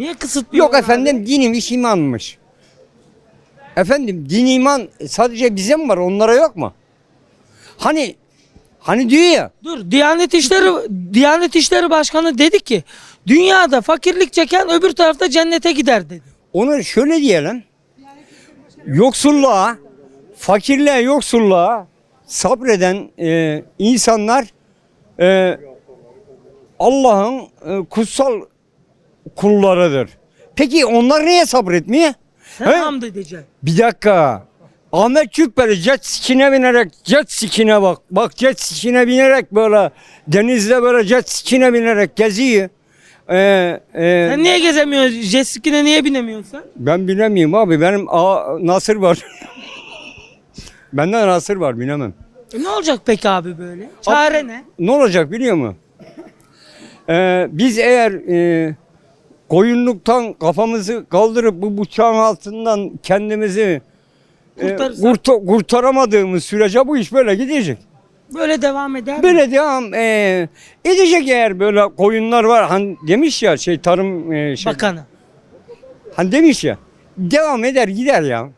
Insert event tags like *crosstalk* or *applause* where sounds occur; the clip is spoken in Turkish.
Niye kısıtlıyor? Yok efendim dinimiz imanmış. Efendim din iman sadece bize mi var onlara yok mu? Hani hani diyor ya Dur Diyanet İşleri Diyanet İşleri Başkanı dedi ki dünyada fakirlik çeken öbür tarafta cennete gider dedi. onu şöyle diyelim. Yoksulluğa, fakirliğe, yoksulluğa sabreden e, insanlar e, Allah'ın e, kutsal kullarıdır. Peki onlar niye sabretmiyor? Sen He? hamd edeceksin. Bir dakika. Ahmet Cübbeli jet ski'ne binerek jet ski'ne bak. Bak jet ski'ne binerek böyle denizde böyle jet ski'ne binerek geziyor. Ee, e, Sen niye gezemiyorsun? Jet ski'ne niye binemiyorsun sen? ben bilemiyorum abi. Benim a, Nasır var. *laughs* Bende Nasır var bilemem. E ne olacak peki abi böyle? Çare ne? Ne olacak biliyor musun? Ee, biz eğer e, koyunluktan kafamızı kaldırıp bu bıçağın altından kendimizi e, Kurtarırsak. kurta- kurtaramadığımız sürece bu iş böyle gidecek. Böyle devam eder mi? Böyle devam e, edecek eğer böyle koyunlar var. Hani demiş ya şey tarım e, şey, Bakanı. hani demiş ya devam eder gider ya.